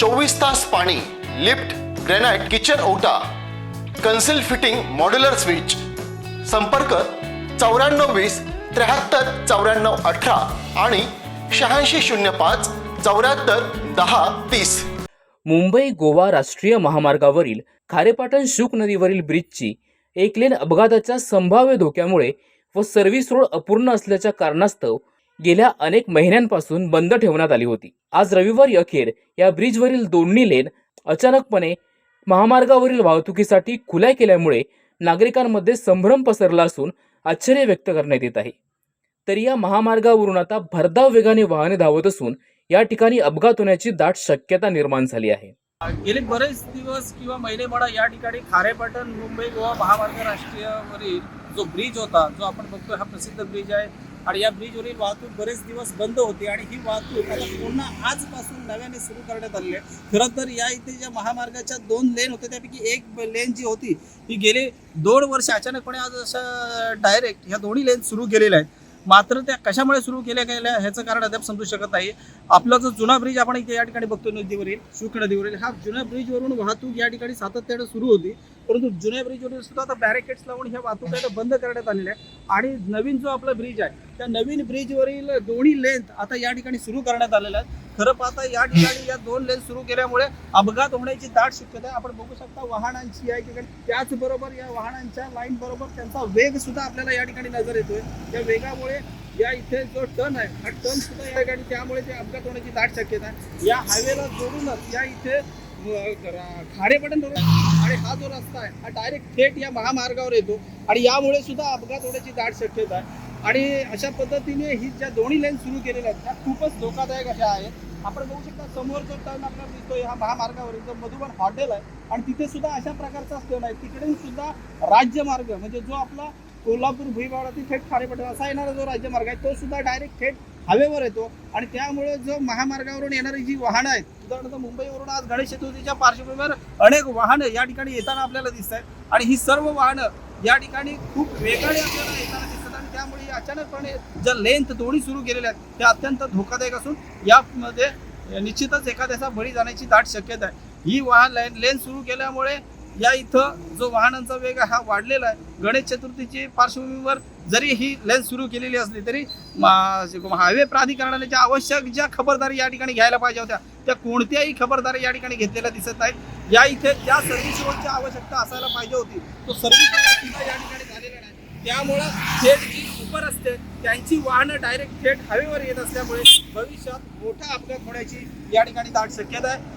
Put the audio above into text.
चोवीस तास पाणी लिफ्ट ग्रेनाइट किचन ओटा कन्सिल फिटिंग मॉड्युलर स्विच. संपर्क चौऱ्याण्णव वीस त्र्याहत्तर चौऱ्याण्णव अठरा आणि शहाऐंशी शून्य पाच चौऱ्याहत्तर दहा तीस. मुंबई गोवा राष्ट्रीय महामार्गावरील खारेपाटण शुक नदीवरील ब्रिजची एक लेन अपघाताच्या संभाव्य धोक्यामुळे व सर्व्हिस रोड अपूर्ण असल्याच्या कारणास्तव गेल्या अनेक महिन्यांपासून बंद ठेवण्यात आली होती. आज रविवारी अखेर या ब्रिजवरील दोन्ही लेन अचानकपणे महामार्गावरील वाहतुकीसाठी खुल्या केल्यामुळे नागरिकांमध्ये संभ्रम पसरला असून आश्चर्य व्यक्त करण्यात येत आहे. तरी या महामार्गावरून आता भरधाव वेगाने वाहने धावत असून या ठिकाणी अपघात होण्याची दाट शक्यता निर्माण झाली आहे. गेले बरेच दिवस किंवा महिने म्हणा या ठिकाणी खारेपाटण मुंबई गोवा महामार्ग राष्ट्रीयवरील जो ब्रिज होता जो आपण बघतो हा प्रसिद्ध ब्रिज आहे. आणि या ब्रिजवरील वाहतूक बरेच दिवस बंद होती आणि ही वाहतूक आता पुन्हा आजपासून नव्याने सुरू करण्यात आलेली आहे. खरं तर या इथे ज्या महामार्गाच्या दोन लेन होत्या त्यापैकी एक लेन जी होती ही गेले दोन वर्ष. अचानकपणे आज असं डायरेक्ट ह्या दोन्ही लेन सुरू केलेल्या आहेत. मात्र त्या कशामुळे सुरू केल्या गेल्या ह्याचं कारण अद्याप समजू शकत नाही. आपला जो जुना ब्रिज आपण इथे या ठिकाणी बघतो नदीवरील शुक नदीवरील हा जुन्या ब्रिजवरून वाहतूक या ठिकाणी सातत्याने सुरू होती. परंतु जुन्या ब्रिजवरील सुद्धा आता बॅरिकेड्स लावून ह्या वाहतूक आहे बंद करण्यात आलेल्या आहे आणि नवीन जो आपला ब्रिज आहे त्या नवीन ब्रिजवरील दोन्ही लेंथ आता या ठिकाणी सुरू करण्यात आलेल्या आहेत. खरं पाहता या ठिकाणी या दोन लेन सुरू केल्यामुळे अपघात होण्याची दाट शक्यता आहे. आपण बघू शकता वाहनांची या ठिकाणी त्याचबरोबर या वाहनांच्या लाईन बरोबर त्यांचा वेग सुद्धा आपल्याला या ठिकाणी नजर येतोय. या वेगामुळे या इथे जो टर्न आहे हा टर्न सुद्धा या ठिकाणी त्यामुळे ते अपघात होण्याची दाट शक्यता आहे. या हायवेला जोडूनच या इथे अ, रा- खारेपाटण आणि हा जो रस्ता आहे हा डायरेक्ट थेट या महामार्गावर येतो. आणि यामुळे सुद्धा अपघात होण्याची दाट शक्यता आहे. आणि अशा पद्धतीने ही ज्या दोन्ही लेन सुरू केलेल्या आहेत त्या खूपच धोकादायक अशा आहेत. आपण बघू शकता समोर जो टर्न आपल्याला दिसतोय हा महामार्गावर जो मधुबन हॉटेल आहे. आणि तिथे सुद्धा अशा प्रकारचा टर्न आहे. तिकडे सुद्धा राज्यमार्ग म्हणजे जो आपला कोल्हापूर भुईभावातील थेट खारेपाटण असा येणारा जो राज्यमार्ग आहे तो सुद्धा डायरेक्ट थेट हवेवर येतो. आणि त्यामुळे जो महामार्गावरून येणारी जी वाहनं आहेत उदाहरणार्थ मुंबईवरून आज गणेश चतुर्थीच्या पार्श्वभूमीवर अनेक वाहनं या ठिकाणी येताना आपल्याला दिसत आहेत. आणि ही सर्व वाहनं या ठिकाणी खूप वेगाने आपल्याला येताना दिसतात आणि त्यामुळे अचानकपणे ज्या लेंथ दोन्ही सुरू केलेल्या आहेत त्या अत्यंत धोकादायक असून यामध्ये निश्चितच एखाद्याचा बळी जाण्याची दाट शक्यता आहे. ही वाहन लेन लेन सुरू केल्यामुळे या इथं जो वाहनांचा वेग हा वाढलेला आहे. गणेश चतुर्थीची पार्श्वभूमीवर जरी ही लेन सुरू केलेली असली तरी हायवे प्राधिकरणाने ज्या आवश्यक ज्या खबरदारी या ठिकाणी घ्यायला पाहिजे होत्या त्या कोणत्याही खबरदारी या ठिकाणी घेतलेल्या दिसत नाहीत. या इथे ज्या सर्व्हिस रोडची आवश्यकता असायला पाहिजे होती तो सर्व्हिस रोड सुद्धा या ठिकाणी झालेला नाही. त्यामुळं थेट जी उपर असते त्यांची वाहनं डायरेक्ट थेट हवेवर येत असल्यामुळे भविष्यात मोठा अपघात होण्याची या ठिकाणी दाट शक्यता आहे.